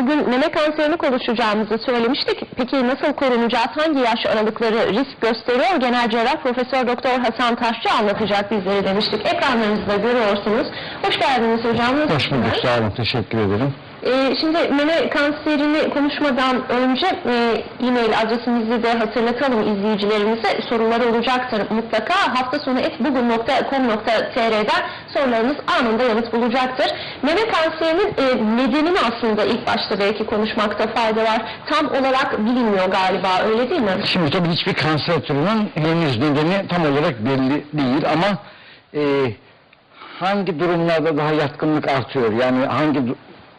Bugün meme kanserini konuşacağımızı söylemiştik. Peki nasıl korunacağız? Hangi yaş aralıkları risk gösteriyor? Genel cerrah Profesör Doktor Hasan Taşçı anlatacak bizlere demiştik. Ekranlarınızda görüyorsunuz. Hoş geldiniz hocam. Hoş bulduk, sağ olun, teşekkür ederim. Ee, şimdi meme kanserini konuşmadan önce e, e-mail adresimizi de hatırlatalım izleyicilerimize. Sorular olacaktır mutlaka. Hafta sonu etbugün.com.tr'den sorularınız anında yanıt bulacaktır. Meme kanserinin e, nedenini aslında ilk başta belki konuşmakta fayda var. Tam olarak bilinmiyor galiba öyle değil mi? Şimdi tabii hiçbir kanser türünün henüz nedeni tam olarak belli değil ama e, hangi durumlarda daha yatkınlık artıyor, yani hangi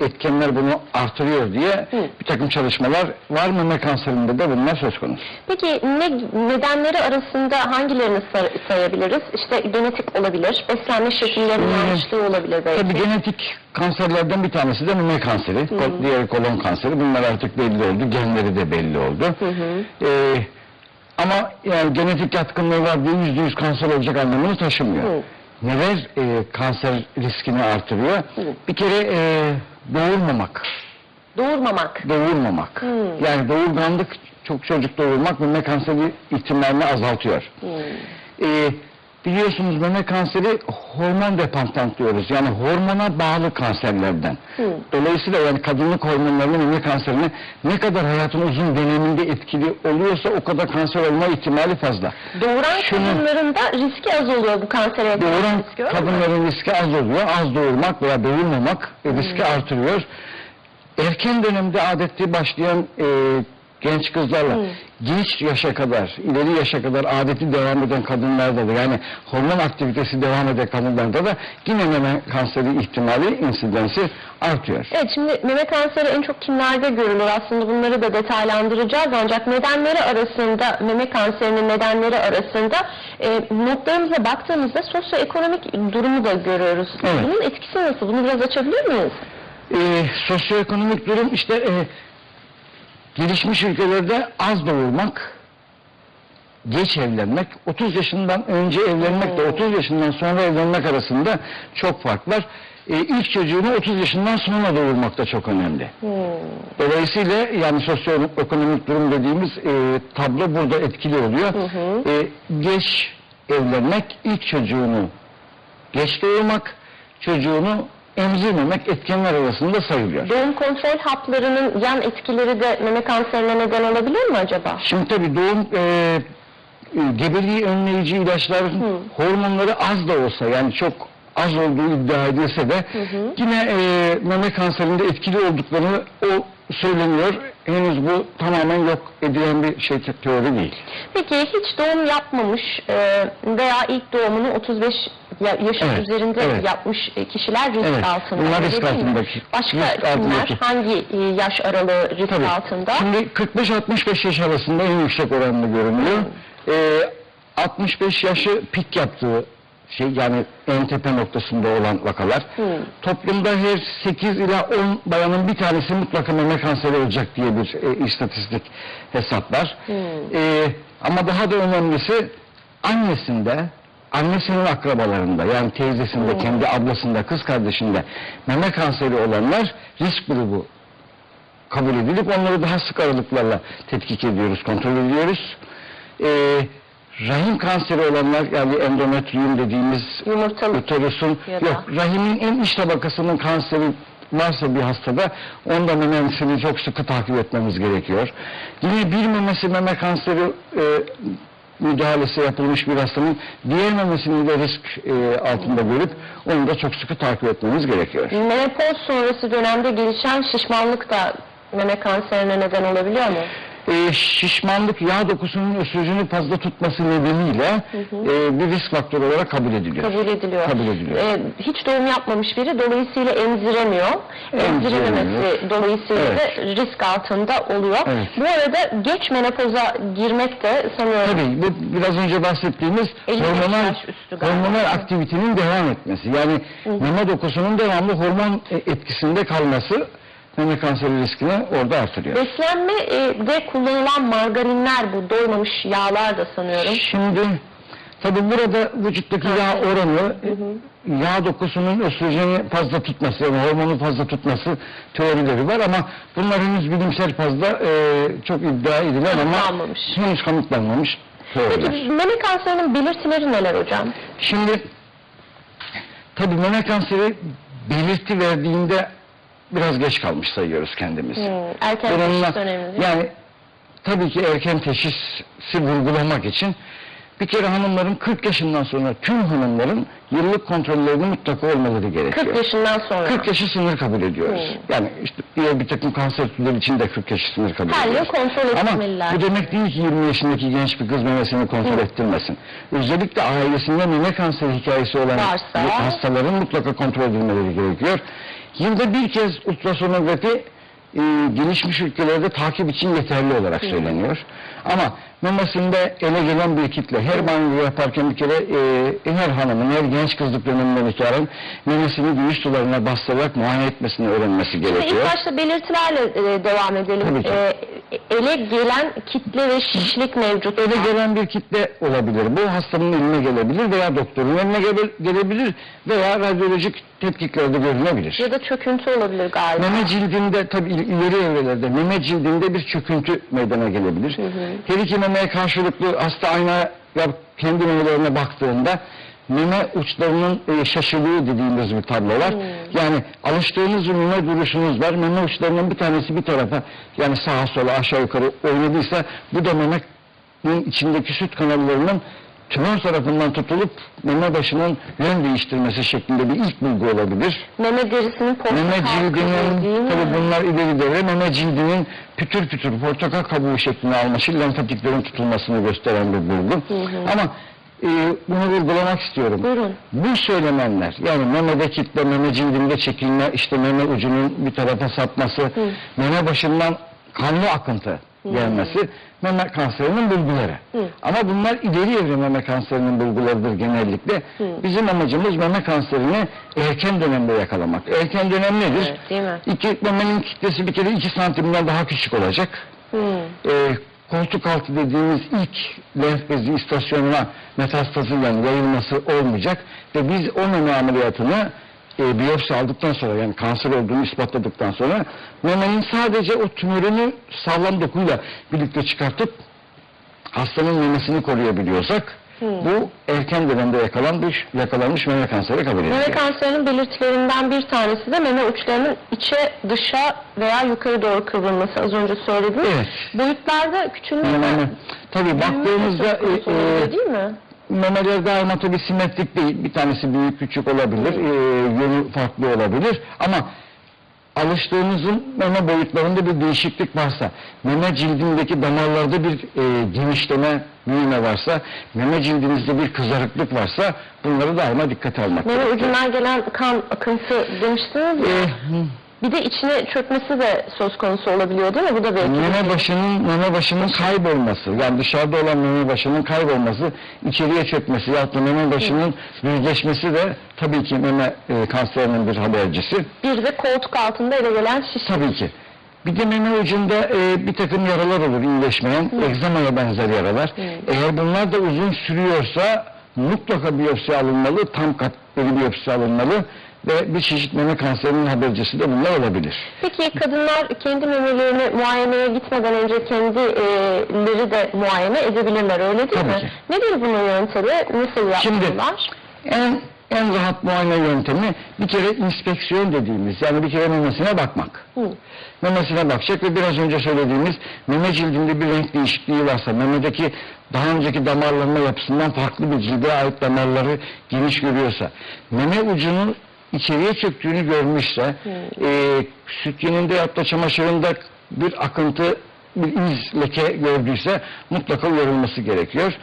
etkenler bunu artırıyor diye Hı. bir takım çalışmalar var. Meme kanserinde de bunlar söz konusu. Peki ne, nedenleri arasında hangilerini say- sayabiliriz? İşte genetik olabilir, beslenme şekillerinin Hmm. yanlışlığı olabilir belki. Tabii genetik kanserlerden bir tanesi de meme kanseri, kol- diğeri kolon kanseri. Bunlar artık belli oldu, genleri de belli oldu. Hı hı. Ee, ama yani genetik yatkınlığı var diye yüzde yüz kanser olacak anlamını taşımıyor. Hı. Neler e, kanser riskini artırıyor? Hı. Bir kere e, doğurmamak, Doğurmamak. doğurmamak. Hı. Yani doğurganlık, çok çocuk doğurmak meme kanseri ihtimalini azaltıyor. Hmm. Ee, biliyorsunuz meme kanseri hormon depantant diyoruz. Yani hormona bağlı kanserlerden. Hı. Dolayısıyla yani kadınlık hormonlarının meme kanserine ne kadar hayatın uzun döneminde etkili oluyorsa o kadar kanser olma ihtimali fazla. Doğuran Şunu- kadınların da riski az oluyor bu kansere Doğuran riski kadınların riski az oluyor. Az doğurmak veya doğurmamak riski artırıyor. Erken dönemde adeti başlayan e, genç kızlarla Hı. genç yaşa kadar, ileri yaşa kadar adeti devam eden kadınlarda da yani hormon aktivitesi devam eden kadınlarda da yine meme kanseri ihtimali, insidensi artıyor. Evet şimdi meme kanseri en çok kimlerde görülür aslında bunları da detaylandıracağız ancak nedenleri arasında meme kanserinin nedenleri arasında e, notlarımıza baktığımızda sosyoekonomik durumu da görüyoruz. Evet. Bunun etkisi nasıl? Bunu biraz açabilir miyiz? E, sosyoekonomik durum işte e, gelişmiş ülkelerde az doğurmak, geç evlenmek, 30 yaşından önce evlenmekle 30 yaşından sonra evlenmek arasında çok fark var. E, ilk çocuğunu 30 yaşından sonra doğurmak da çok önemli. Hmm. Dolayısıyla yani sosyoekonomik durum dediğimiz e, tablo burada etkili oluyor. E, geç evlenmek, ilk çocuğunu geç doğurmak, çocuğunu emzirmemek etkenler arasında sayılıyor. Doğum kontrol haplarının yan etkileri de meme kanserine neden olabilir mi acaba? Şimdi tabii doğum e, e, gebeliği önleyici ilaçların hormonları az da olsa yani çok az olduğu iddia edilse de hı. yine e, meme kanserinde etkili olduklarını o söyleniyor. Henüz bu tamamen yok edilen bir şey teori değil. Peki hiç doğum yapmamış e, veya ilk doğumunu 35 ya- yaşın Evet, üzerinde evet. yapmış e, kişiler risk Evet, altında. bunlar risk değil mi? altındaki. Başka Risk kimler altındaki. hangi e, yaş aralığı risk Tabii. altında? Şimdi 45-65 yaş arasında en yüksek oranlı görünüyor. Ee, 65 yaşı pik yaptığı şey yani en tepe noktasında olan vakalar. Hı. Toplumda her 8 ila 10 bayanın bir tanesi mutlaka meme kanseri olacak diye bir e, istatistik hesap var. Hı. Ee, ama daha da önemlisi annesinde, annesinin akrabalarında yani teyzesinde, kendi ablasında, kız kardeşinde meme kanseri olanlar risk grubu kabul edilip onları daha sık aralıklarla tetkik ediyoruz, kontrol ediyoruz. Ee, rahim kanseri olanlar yani endometrium dediğimiz Yumurtalık. uterusun Ya da- yok rahimin en iç tabakasının kanseri varsa bir hastada onda memesini çok sıkı takip etmemiz gerekiyor. Yine bir memesi meme kanseri e, müdahalesi yapılmış bir hastanın diğer memesini de risk e, altında görüp onu da çok sıkı takip etmemiz gerekiyor. Menopoz sonrası dönemde gelişen şişmanlık da meme kanserine neden olabiliyor mu? E, şişmanlık yağ dokusunun östrojenini fazla tutması nedeniyle e, bir risk faktörü olarak kabul ediliyor. Kabul ediliyor. Kabul ediliyor. Ee, hiç doğum yapmamış biri dolayısıyla emziremiyor. Emzirememesi dolayısıyla Evet. da risk altında oluyor. Evet. Bu arada geç menopoza girmek de sanıyorum Tabii bu biraz önce bahsettiğimiz 55 hormonal, hormonal aktivitenin devam etmesi. Yani meme dokusunun devamlı hormon e, etkisinde kalması meme kanseri riskini orada artırıyor. Beslenme e, de kullanılan margarinler bu doymamış yağlar da sanıyorum. Şimdi Tabii burada vücuttaki yağ oranı, yağ dokusunun östrojeni fazla tutması, yani hormonu fazla tutması teorileri var ama bunlar henüz bilimsel fazla e, çok iddia edilen ama henüz kanıtlanmamış Peki teoriler. meme kanserinin belirtileri neler hocam? Şimdi tabii meme kanseri belirti verdiğinde biraz geç kalmış sayıyoruz kendimizi. Hmm, erken Bununla- teşhis önemli? Yani tabii ki erken teşhisi vurgulamak için bir kere hanımların 40 yaşından sonra tüm hanımların yıllık kontrollerinin mutlaka olmaları gerekiyor. 40 yaşından sonra. 40 yaşı sınır kabul ediyoruz. Hmm. Yani işte diğer bir takım kanser türleri için de 40 yaşı sınır kabul Her ediyoruz. kontrol Ama bu demek değil ki 20 yaşındaki genç bir kız memesini kontrol Hı. ettirmesin. Özellikle ailesinde meme kanseri hikayesi olan Varsa- hastaların mutlaka kontrol edilmeleri gerekiyor. Yılda bir kez ultrasonografi e, gelişmiş ülkelerde takip için yeterli olarak söyleniyor. Ama memesinde ele gelen bir kitle her banyo yaparken bir kere e, her hanımın, her genç kızlık döneminden itibaren memesini göğüs sularına bastırarak muayene etmesini öğrenmesi Şimdi gerekiyor. ilk başta belirtilerle e, devam edelim. Tabii ki. E, ele gelen kitle ve şişlik mevcut. Ele gelen bir kitle olabilir. Bu hastanın eline gelebilir veya doktorun eline gele- gelebilir veya radyolojik tetkiklerde görülebilir. Ya da çöküntü olabilir galiba. Meme cildinde tabi ileri evrelerde meme cildinde bir çöküntü meydana gelebilir. Her iki memeye karşılıklı hasta aynaya kendi memelerine baktığında meme uçlarının e, şaşılığı dediğimiz bir tablo var. Yani alıştığınız bir meme duruşunuz var. Meme uçlarının bir tanesi bir tarafa yani sağa sola aşağı yukarı oynadıysa bu da memenin içindeki süt kanallarının tümör tarafından tutulup meme başının yön değiştirmesi şeklinde bir ilk bulgu olabilir. Meme derisinin portakal Meme cildinin, tabi bunlar ileri devre, meme cildinin pütür pütür portakal kabuğu şeklini alması, lenfatiklerin tutulmasını gösteren bir bulgu. Ama e, bunu vurgulamak istiyorum. Buyurun. Bu söylenenler, yani memede kitle, meme cildinde çekilme, işte meme ucunun bir tarafa sapması, meme başından kanlı akıntı gelmesi, meme kanserinin bulguları. Ama bunlar ileri evre meme kanserinin bulgularıdır genellikle. Bizim amacımız meme kanserini erken dönemde yakalamak. Erken dönem nedir? Evet, değil mi? İki, memenin kitlesi bir kere 2 santimden daha küçük olacak. Ee, koltuk altı dediğimiz ilk lenf bezi istasyonuna metastazıyla yayılması olmayacak ve biz o meme ameliyatını e, biyopsi aldıktan sonra yani kanser olduğunu ispatladıktan sonra memenin sadece o tümörünü sağlam dokuyla birlikte çıkartıp hastanın memesini koruyabiliyorsak bu erken dönemde yakalanmış, yakalanmış meme kanseri kabul ediliyor. Meme kanserinin belirtilerinden bir tanesi de meme uçlarının içe, dışa veya yukarı doğru kıvrılması. Az önce söylediniz. Evet. Boyutlarda küçülme Yani, tabii baktığımızda e, e, değil mi? Memeler daima tabii simetrik değil. Bir tanesi büyük küçük olabilir, e, yönü farklı olabilir ama alıştığımızın meme boyutlarında bir değişiklik varsa, meme cildindeki damarlarda bir e, genişleme, büyüme varsa, meme cildinizde bir kızarıklık varsa bunları daima dikkate almak Meme gerekiyor. ucundan gelen kan akıntı demiştiniz ya. E, Bir de içine çökmesi de söz konusu olabiliyor değil mi? Bu da belki. Meme başının meme başının kaybolması yani dışarıda olan meme başının kaybolması içeriye çökmesi ya da meme başının düzleşmesi de tabii ki meme e, kanserinin bir habercisi. Bir de koltuk altında ele gelen şiş. Tabii ki. Bir de meme ucunda e, bir takım yaralar olur iyileşmeyen, egzamaya benzer yaralar. Eğer bunlar da uzun sürüyorsa mutlaka biyopsi alınmalı, tam kat bir biyopsi alınmalı ve bir çeşit meme kanserinin habercisi de bunlar olabilir. Peki kadınlar kendi memelerini muayeneye gitmeden önce kendileri de muayene edebilirler öyle değil Tabii mi? ki. Nedir bunun yöntemi? Nasıl Şimdi yapıyorlar? en en rahat muayene yöntemi bir kere inspeksiyon dediğimiz yani bir kere memesine bakmak. Hı. Memesine bakacak ve biraz önce söylediğimiz meme cildinde bir renk değişikliği varsa memedeki daha önceki damarlanma yapısından farklı bir cilde ait damarları geniş görüyorsa meme ucunun içeriye çöktüğünü görmüşse e, süt yeninde ya da çamaşırında bir akıntı bir iz leke gördüyse mutlaka uyarılması gerekiyor.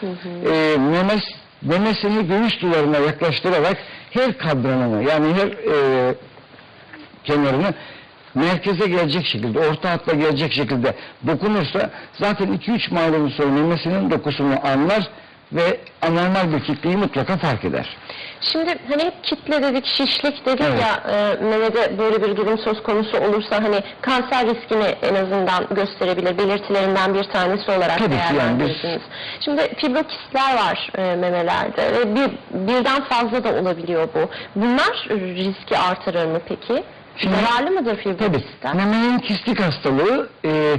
E, memes, memesini göğüs duvarına yaklaştırarak her kadranını yani her e, kenarını merkeze gelecek şekilde, orta hatta gelecek şekilde dokunursa zaten 2-3 mailin sonra memesinin dokusunu anlar ve anormal bir kitleyi mutlaka fark eder. Şimdi hani hep kitle dedik, şişlik dedik Evet. ya e, memede böyle bir durum söz konusu olursa hani kanser riskini en azından gösterebilir. Belirtilerinden bir tanesi olarak Tabii ki yani değerlendirirsiniz. Şimdi fibrokistler var e, memelerde ve bir, birden fazla da olabiliyor bu. Bunlar riski artırır mı peki? Şimdi- Zararlı mıdır Tabii. fibrokistler? Memenin kistik hastalığı e,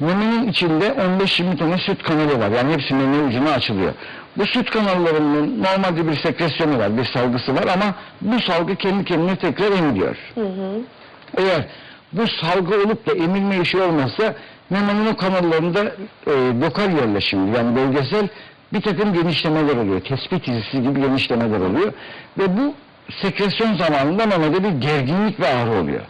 memenin içinde 15-20 tane süt kanalı var. Yani hepsi memenin ucuna açılıyor. Bu süt kanallarının normalde bir sekresyonu var, bir salgısı var ama bu salgı kendi kendine tekrar emiliyor. Eğer bu salgı olup da emilme işi olmazsa memenin o kanallarında e, lokal yerleşimli yani bölgesel bir takım genişlemeler oluyor. Tespit izisi gibi genişlemeler oluyor. Ve bu sekresyon zamanında memede bir gerginlik ve ağrı oluyor.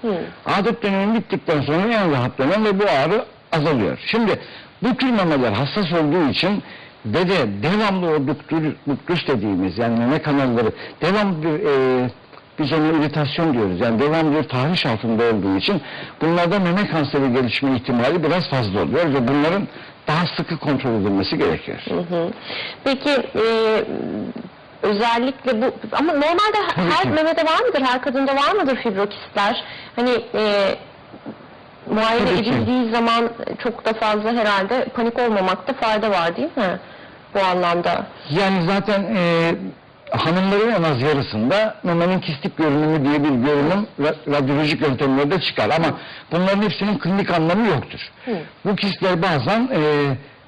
Adet dönemi bittikten sonra en rahatlanan ve bu ağrı azalıyor. Şimdi bu tür memeler hassas olduğu için ve de devamlı o duktür, duktüs dediğimiz yani meme kanalları devamlı bir, e, biz ona iritasyon diyoruz. Yani devamlı bir tahriş altında olduğu için bunlarda meme kanseri gelişme ihtimali biraz fazla oluyor ve bunların daha sıkı kontrol edilmesi gerekiyor. Hı hı. Peki e, özellikle bu ama normalde her memede var mıdır? Her kadında var mıdır fibrokistler? Hani e, muayene Tabii ki. edildiği zaman çok da fazla herhalde panik olmamakta fayda var değil mi? Bu anlamda. Yani zaten e, hanımların en az yarısında memenin kistik görünümü diye bir görünüm ra- radyolojik yöntemlerde çıkar ama bunların hepsinin klinik anlamı yoktur. Bu kistler bazen e,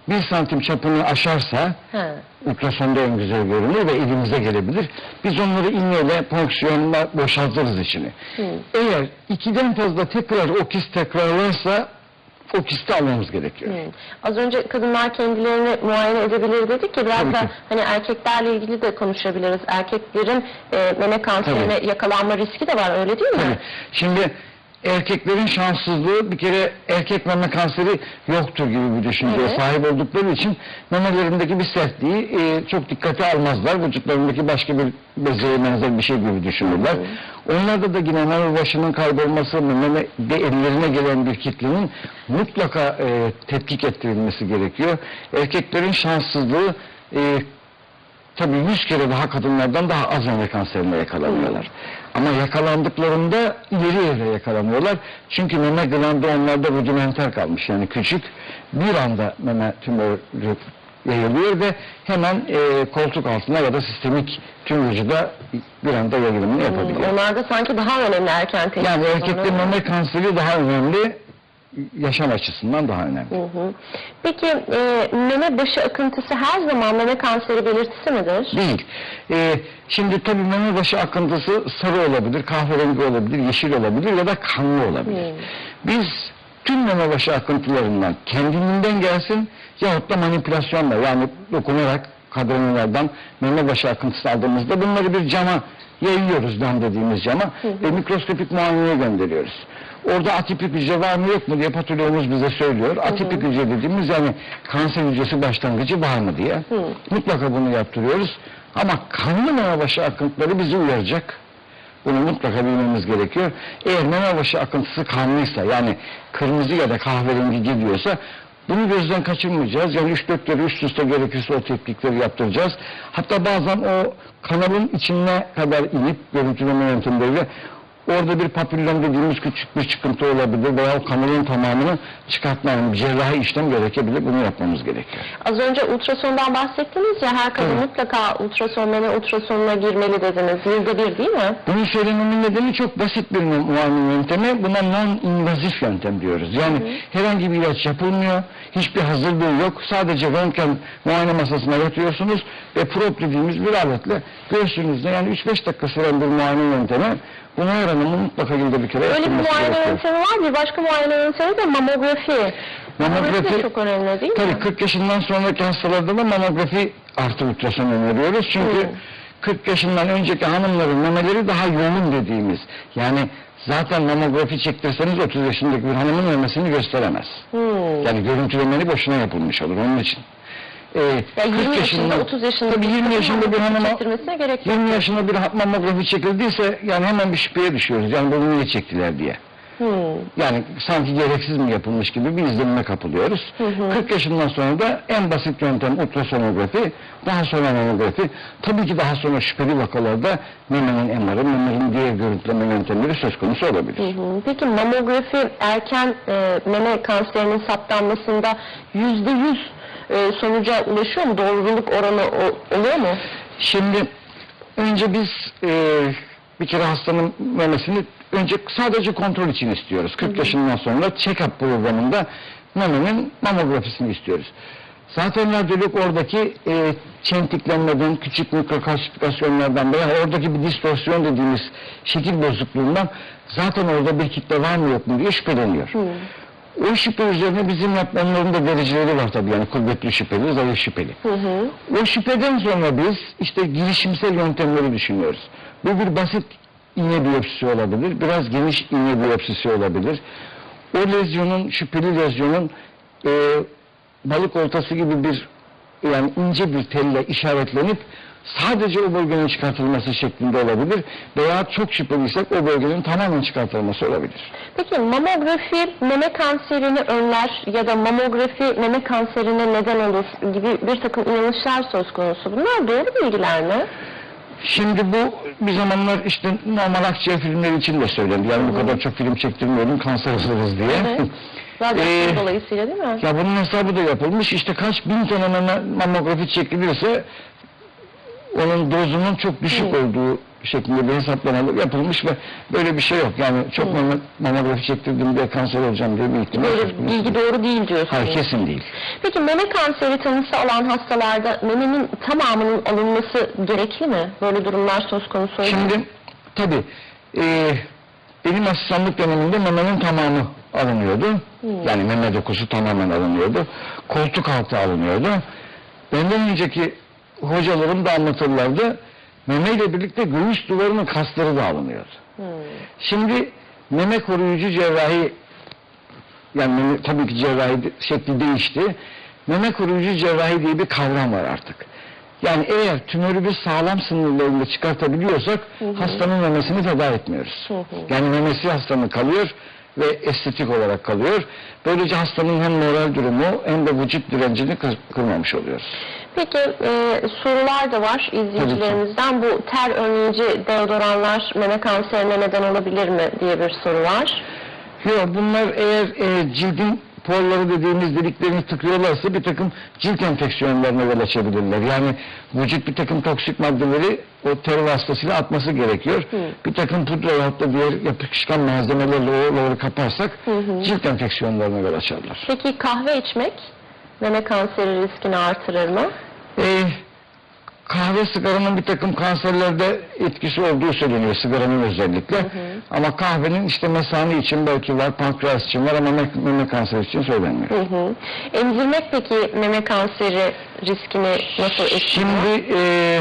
bir santim çapını aşarsa He. ultrasonda en güzel görünür ve elimize gelebilir. Biz onları iğneyle, fonksiyonla boşaltırız içini. Eğer ikiden fazla tekrar o kist tekrarlarsa o kisti almamız gerekiyor. Hı. Az önce kadınlar kendilerini muayene edebilir dedik ya biraz Tabii da ki. hani erkeklerle ilgili de konuşabiliriz. Erkeklerin e, meme kanserine yakalanma riski de var öyle değil mi? Tabii. Şimdi erkeklerin şanssızlığı bir kere erkek meme kanseri yoktur gibi bir düşünceye Evet. sahip oldukları için memelerindeki bir sertliği e, çok dikkate almazlar. Vücutlarındaki başka bir bezeye benzer bir şey gibi düşünürler. Onlarda da yine meme başının kaybolması, meme de ellerine gelen bir kitlenin mutlaka e, tetkik ettirilmesi gerekiyor. Erkeklerin şanssızlığı e, tabii 100 kere daha kadınlardan daha az meme kanserine yakalanıyorlar. Ama yakalandıklarında ileri evre yakalanıyorlar. Çünkü meme glandı onlarda rudimenter kalmış. Yani küçük bir anda meme tümörü yayılıyor ve hemen e, koltuk altına ya da sistemik tüm vücuda bir anda yayılımını yapabiliyor. Onlar da sanki daha önemli erken teşhis. Yani erkekte meme kanseri daha önemli, yaşam açısından daha önemli. Hı hı. Peki e, meme başı akıntısı her zaman meme kanseri belirtisi midir? Değil. Ee, şimdi tabii meme başı akıntısı sarı olabilir, kahverengi olabilir, yeşil olabilir ya da kanlı olabilir. Biz tüm meme başı akıntılarından kendiliğinden gelsin yahut da manipülasyonla yani dokunarak kadranlardan meme başı akıntısı aldığımızda bunları bir cama yayıyoruz dan dediğimiz cama ve mikroskopik muayeneye gönderiyoruz. Orada atipik hücre var mı yok mu diye patologumuz bize söylüyor. Atipik hücre dediğimiz yani kanser hücresi başlangıcı var mı diye. Mutlaka bunu yaptırıyoruz. Ama kanlı meme başı akıntıları bizi uyaracak. Bunu mutlaka bilmemiz gerekiyor. Eğer meme başı akıntısı kanlıysa yani kırmızı ya da kahverengi geliyorsa bunu gözden kaçırmayacağız. Yani 3-4 kere üst üste gerekirse o tetkikleri yaptıracağız. Hatta bazen o kanalın içine kadar inip görüntüleme yöntemleriyle orada bir papillon dediğimiz küçük bir çıkıntı olabilir veya o kanalın tamamını çıkartma yani bir cerrahi işlem gerekebilir. Bunu yapmamız gerekiyor. Az önce ultrasondan bahsettiniz ya her kadın Evet. mutlaka ultrason meme ultrasonuna girmeli dediniz. Yılda bir değil mi? Bunu söylememin nedeni çok basit bir mu- muayene yöntemi. Buna non-invazif yöntem diyoruz. Yani herhangi bir ilaç yapılmıyor, hiçbir hazırlığı yok. Sadece röntgen muayene masasına yatıyorsunuz ve prop dediğimiz bir aletle göğsünüzde yani 3-5 dakika süren bir muayene yöntemi. Bunu hanımın mutlaka yılda bir kere Öyle bir muayene gerekiyor. yöntemi var. Bir başka muayene yöntemi de mamografi. Mamografi de çok önemli değil mi? Tabii 40 yaşından sonraki hastalarda da mamografi artı ultrason öneriyoruz. Çünkü Hı. 40 yaşından önceki hanımların memeleri daha yoğun dediğimiz. Yani zaten mamografi çektirseniz 30 yaşındaki bir hanımın memesini gösteremez. Hmm. Yani görüntülemeni boşuna yapılmış olur onun için. Ee, Ya 20 40 yaşında, 30 yaşında Tabii 20 yaşında bir hanıma çektirmesine gerek yok. 20 yaşında bir mamografi çekildiyse yani hemen bir şüpheye düşüyoruz. Yani bunu niye çektiler diye. Hmm. Yani sanki gereksiz mi yapılmış gibi bir izlenime kapılıyoruz. 40 yaşından sonra da en basit yöntem ultrasonografi, daha sonra mamografi. Tabii ki daha sonra şüpheli vakalarda memenin MR'ı, memenin diğer görüntüleme yöntemleri söz konusu olabilir. Hı hı. Peki mamografi erken e, meme kanserinin saptanmasında yüzde yüz e, sonuca ulaşıyor mu? Doğruluk oranı o- oluyor mu? Şimdi önce biz e, bir kere hastanın memesini önce sadece kontrol için istiyoruz. 40 yaşından sonra check-up programında memenin mamografisini istiyoruz. Zaten radyolog oradaki e, çentiklenmeden, küçük mikrokalsifikasyonlardan veya oradaki bir distorsiyon dediğimiz şekil bozukluğundan zaten orada bir kitle var mı yok mu diye şüpheleniyor. O şüphe üzerine bizim yapmamların da dereceleri var tabii yani kuvvetli şüpheli, zayıf şüpheli. O şüpheden sonra biz işte girişimsel yöntemleri düşünüyoruz. Bu bir basit iğne biyopsisi olabilir, biraz geniş iğne biyopsisi olabilir. O lezyonun, şüpheli lezyonun e, balık oltası gibi bir yani ince bir telle işaretlenip sadece o bölgenin çıkartılması şeklinde olabilir veya çok şüpheliysek o bölgenin tamamen çıkartılması olabilir. Peki mamografi meme kanserini önler ya da mamografi meme kanserine neden olur gibi bir takım inanışlar söz konusu. Bunlar doğru bilgiler mi? Şimdi bu bir zamanlar işte normal akciğer filmleri için de söylendi. Yani bu kadar çok film çektirmeyelim kanser oluruz diye. Evet. Radyasyon Ee, dolayısıyla değil mi? ya bunun hesabı da yapılmış. İşte kaç bin tane mama- mamografi çekilirse onun dozunun çok düşük olduğu şeklinde bir hesaplama yapılmış ve böyle bir şey yok. Yani çok mama- mamografi çektirdim diye kanser olacağım diye bir ihtimal Böyle bilgi doğru değil diyorsunuz. Hayır kesin değil. Peki meme kanseri tanısı alan hastalarda memenin tamamının alınması gerekli mi? Böyle durumlar söz konusu oluyor? Şimdi tabii e, benim asistanlık döneminde memenin tamamı alınıyordu. Yani meme dokusu tamamen alınıyordu. Koltuk altı alınıyordu. Benden önceki hocalarım da anlatırlardı. Meme ile birlikte göğüs duvarının kasları da alınıyordu. Şimdi meme koruyucu cerrahi yani meme, tabii ki cerrahi şekli değişti. Meme koruyucu cerrahi diye bir kavram var artık. Yani eğer tümörü biz sağlam sınırlarında çıkartabiliyorsak hastanın memesini feda etmiyoruz. Yani memesi hastanın kalıyor ve estetik olarak kalıyor. Böylece hastanın hem moral durumu hem de vücut direncini kır- kırmamış oluyoruz. Peki e, sorular da var izleyicilerimizden. Bu ter önleyici deodoranlar meme kanserine neden olabilir mi diye bir soru var. Yok bunlar eğer e, cildin porları dediğimiz deliklerini tıkıyorlarsa bir takım cilt enfeksiyonlarına yol açabilirler. Yani vücut bir takım toksik maddeleri o ter vasıtasıyla atması gerekiyor. Bir takım pudra veyahut da diğer yapışkan malzemelerle oraları kaparsak cilt enfeksiyonlarına yol açarlar. Peki kahve içmek meme kanseri riskini artırır mı? E, kahve sigaranın bir takım kanserlerde etkisi olduğu söyleniyor sigaranın özellikle. Ama kahvenin işte mesane için belki var, pankreas için var ama meme, meme kanseri için söylenmiyor. Hı hı. Emzirmek peki meme kanseri riskini nasıl etkiliyor? Şimdi e,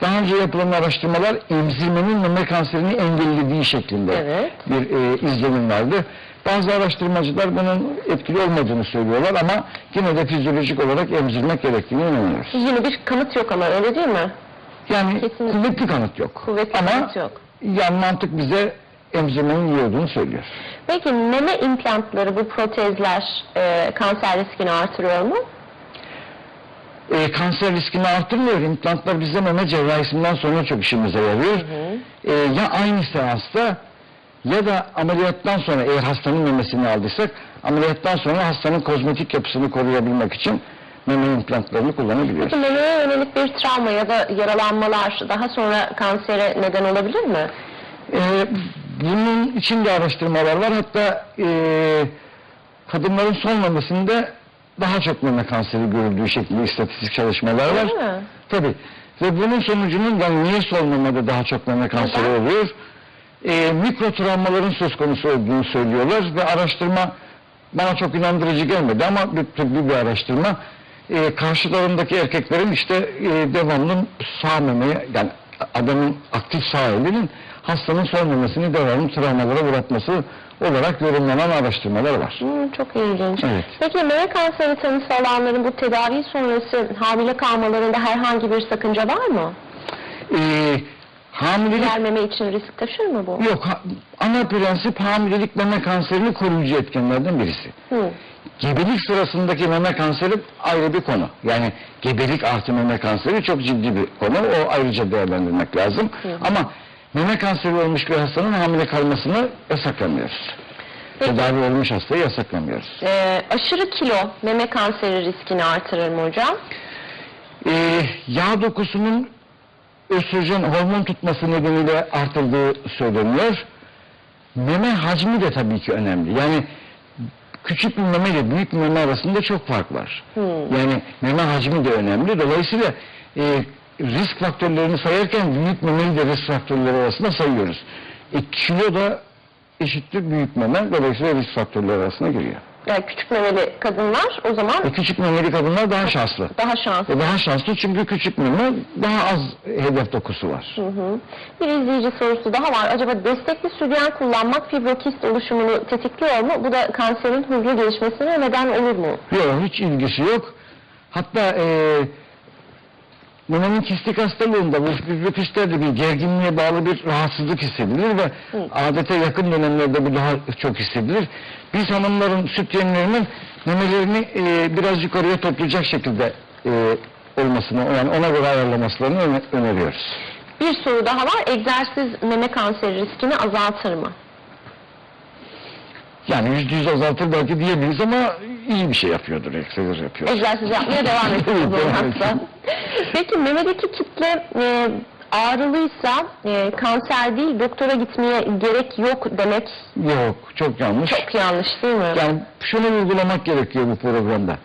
daha önce yapılan araştırmalar emzirmenin meme kanserini engellediği şeklinde Evet. bir e, izlenim vardı. Bazı araştırmacılar bunun etkili olmadığını söylüyorlar ama yine de fizyolojik olarak emzirmek gerektiğine inanıyoruz. Yine bir kanıt yok ama öyle değil mi? Yani Kesinlikle. kuvvetli kanıt yok. Kuvvetli ama kanıt yok. yani mantık bize emzirmenin iyi olduğunu söylüyor. Peki meme implantları bu protezler e, kanser riskini artırıyor mu? E, kanser riskini artırmıyor. İmplantlar bize meme cerrahisinden sonra çok işimize yarıyor. E, ya aynı seansta ya da ameliyattan sonra eğer hastanın memesini aldıysak ameliyattan sonra hastanın kozmetik yapısını koruyabilmek için meme implantlarını kullanabiliyoruz. Peki memeye yönelik bir travma ya da yaralanmalar daha sonra kansere neden olabilir mi? E, bunun için de araştırmalar var. Hatta e, kadınların son memesinde daha çok meme kanseri görüldüğü şeklinde istatistik çalışmalar var. Tabii. Ve bunun sonucunun yani niye sol memede daha çok meme kanseri Neden? oluyor? Ee, mikro travmaların söz konusu olduğunu söylüyorlar ve araştırma bana çok inandırıcı gelmedi ama bir tıbbi bir araştırma Ee, karşılarındaki erkeklerin işte e, devamlı sağ memeye yani adamın aktif sağ elinin hastanın sol memesini devamlı travmalara uğratması olarak yorumlanan araştırmalar var. Hmm, çok ilginç. Evet. Peki meme kanseri tanısı alanların bu tedavi sonrası hamile kalmalarında herhangi bir sakınca var mı? Ee, Hamilelik Diğer meme için risk taşır mı bu? yok. ha- ana prensip hamilelik meme kanserini koruyucu etkenlerden birisi. Hı. Gebelik sırasındaki meme kanseri ayrı bir konu. Yani gebelik artı meme kanseri çok ciddi bir konu. O ayrıca değerlendirmek lazım. Ama meme kanseri olmuş bir hastanın hamile kalmasını yasaklamıyoruz. Peki. Tedavi olmuş hastayı yasaklamıyoruz. Ee, aşırı kilo meme kanseri riskini artırır mı hocam? Ee, yağ dokusunun östrojen hormon tutması nedeniyle artıldığı söyleniyor. Meme hacmi de tabii ki önemli. Yani küçük bir meme ile büyük bir meme arasında çok fark var. Yani meme hacmi de önemli. Dolayısıyla e, risk faktörlerini sayarken büyük memeyi de risk faktörleri arasında sayıyoruz. E, kilo da eşittir büyük meme. Dolayısıyla risk faktörleri arasına giriyor. Yani küçük memeli kadınlar o zaman E, küçük memeli kadınlar daha şanslı. daha şanslı. E daha şanslı çünkü küçük meme daha az hedef dokusu var. Hı hı. Bir izleyici sorusu daha var. Acaba destekli sütyen kullanmak fibrokist oluşumunu tetikliyor mu? Bu da kanserin hızlı gelişmesine neden olur mu? Yok hiç ilgisi yok. Hatta e, memenin kistik hastalığında bu fibrokistlerde bir gerginliğe bağlı bir rahatsızlık hissedilir ve adete yakın dönemlerde bu daha çok hissedilir. Biz hanımların süt yemlerinin memelerini e, biraz yukarıya toplayacak şekilde e, olmasını yani ona göre ayarlamasını öne- öneriyoruz. Bir soru daha var. Egzersiz meme kanseri riskini azaltır mı? Yani yüzde yüz azaltır belki diyebiliriz ama iyi bir şey yapıyordur, egzersiz yapıyor. Egzersiz yapmaya devam etsin o Evet, zaman devam hasta. etsin. Peki memedeki kitle e, ağrılıysa e, kanser değil doktora gitmeye gerek yok demek Yok, çok yanlış. çok yanlış değil mi? Yani şunu vurgulamak gerekiyor bu programda.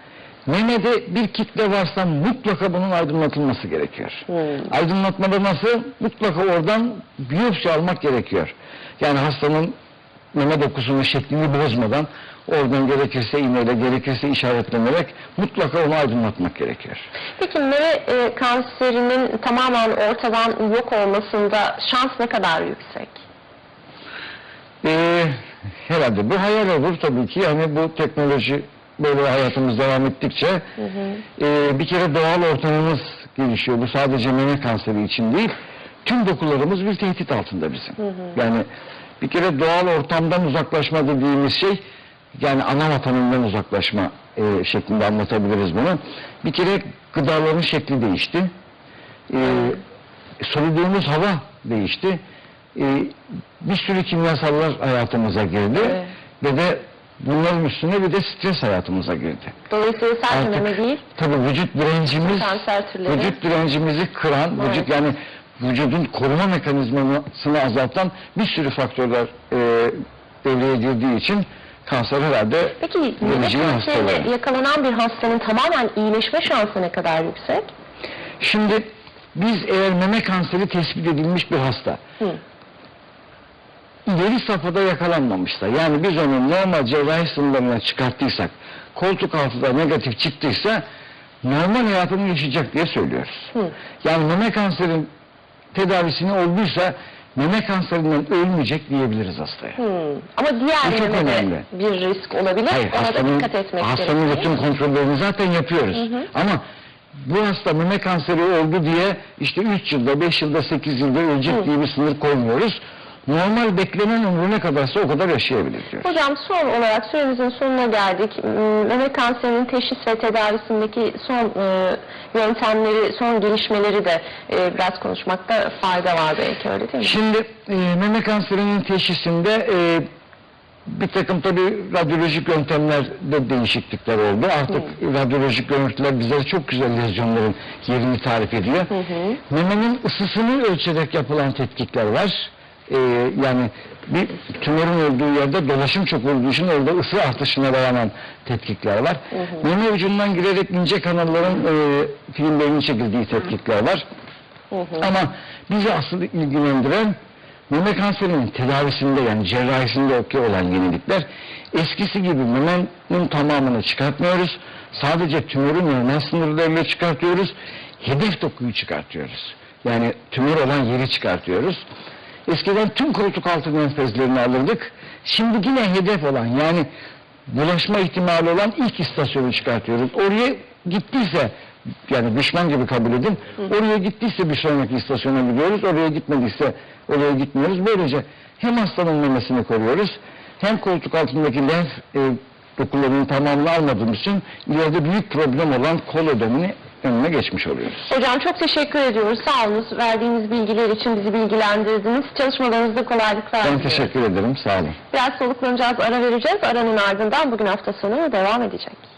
Memede bir kitle varsa mutlaka bunun aydınlatılması gerekiyor. Hmm. Aydınlatmada nasıl? Mutlaka oradan biyopsi almak gerekiyor. Yani hastanın meme dokusunun şeklini bozmadan oradan gerekirse iğneyle gerekirse işaretlenerek mutlaka onu aydınlatmak gerekiyor. Peki meme e, kanserinin tamamen ortadan yok olmasında şans ne kadar yüksek? Ee, herhalde bu hayal olur tabii ki. Yani bu teknoloji böyle hayatımız devam ettikçe e, bir kere doğal ortamımız gelişiyor. Bu sadece meme kanseri için değil. Tüm dokularımız bir tehdit altında bizim. Yani bir kere doğal ortamdan uzaklaşma dediğimiz şey yani ana vatanından uzaklaşma e, şeklinde anlatabiliriz bunu. Bir kere gıdaların şekli değişti. E, soluduğumuz hava değişti. E, bir sürü kimyasallar hayatımıza girdi Evet. ve de bunların üstüne bir de stres hayatımıza girdi. Dolayısıyla sadece Artık- meme değil, Tabii vücut direncimiz, vücut direncimizi kıran, Maalesef. vücut yani vücudun koruma mekanizmasını azaltan bir sürü faktörler e, devreye girdiği için kanser herhalde Peki geleceğin hastalığı. kanserine yakalanan bir hastanın tamamen iyileşme şansı ne kadar yüksek? Şimdi biz eğer meme kanseri tespit edilmiş bir hasta Hı. ileri safhada yakalanmamışsa yani biz onu normal cerrahi sınırlarına çıkarttıysak koltuk altında negatif çıktıysa normal hayatını yaşayacak diye söylüyoruz. Hı. Yani meme kanserin tedavisini olduysa meme kanserinden ölmeyecek diyebiliriz hastaya. Hmm. Ama diğer çok memede önemli. bir risk olabilir. Hayır, Ona da hastanın, dikkat etmek hastanın gerekiyor. bütün kontrollerini zaten yapıyoruz. Ama bu hasta meme kanseri oldu diye işte 3 yılda, 5 yılda, 8 yılda ölecek diye bir sınır koymuyoruz. Normal beklenen ömrü ne kadarsa o kadar yaşayabilir diyor. Hocam son olarak süremizin sonuna geldik. Hmm, Meme kanserinin teşhis ve tedavisindeki son e, yöntemleri, son gelişmeleri de e, biraz konuşmakta fayda var belki öyle değil mi? Şimdi e, meme kanserinin teşhisinde e, bir takım tabi radyolojik yöntemlerde değişiklikler oldu. Artık radyolojik görüntüler bize çok güzel lezyonların yerini tarif ediyor. Memenin ısısını ölçerek yapılan tetkikler var. E, yani bir tümörün olduğu yerde dolaşım çok olduğu için orada ısı artışına dayanan tetkikler var. Meme ucundan girerek ince kanalların e, filmlerinin çekildiği tetkikler var. Ama bizi asıl ilgilendiren meme kanserinin tedavisinde yani cerrahisinde okey olan yenilikler eskisi gibi memenin tamamını çıkartmıyoruz. Sadece tümörün normal sınırlarıyla çıkartıyoruz. Hedef dokuyu çıkartıyoruz. Yani tümör olan yeri çıkartıyoruz. Eskiden tüm koltuk altı menfezlerini alırdık. Şimdi yine hedef olan yani bulaşma ihtimali olan ilk istasyonu çıkartıyoruz. Oraya gittiyse yani düşman gibi kabul edin. Oraya gittiyse bir sonraki istasyona gidiyoruz. Oraya gitmediyse oraya gitmiyoruz. Böylece hem hastanın memesini koruyoruz hem koltuk altındaki lenf e, dokularının tamamını almadığımız için ileride büyük problem olan kol ödemini önüne geçmiş oluyoruz. Hocam çok teşekkür ediyoruz. Sağ olunuz. Verdiğiniz bilgiler için bizi bilgilendirdiniz. Çalışmalarınızda kolaylıklar Ben teşekkür ederim. Sağ olun. Biraz soluklanacağız, ara vereceğiz. Aranın ardından bugün hafta sonu devam edecek.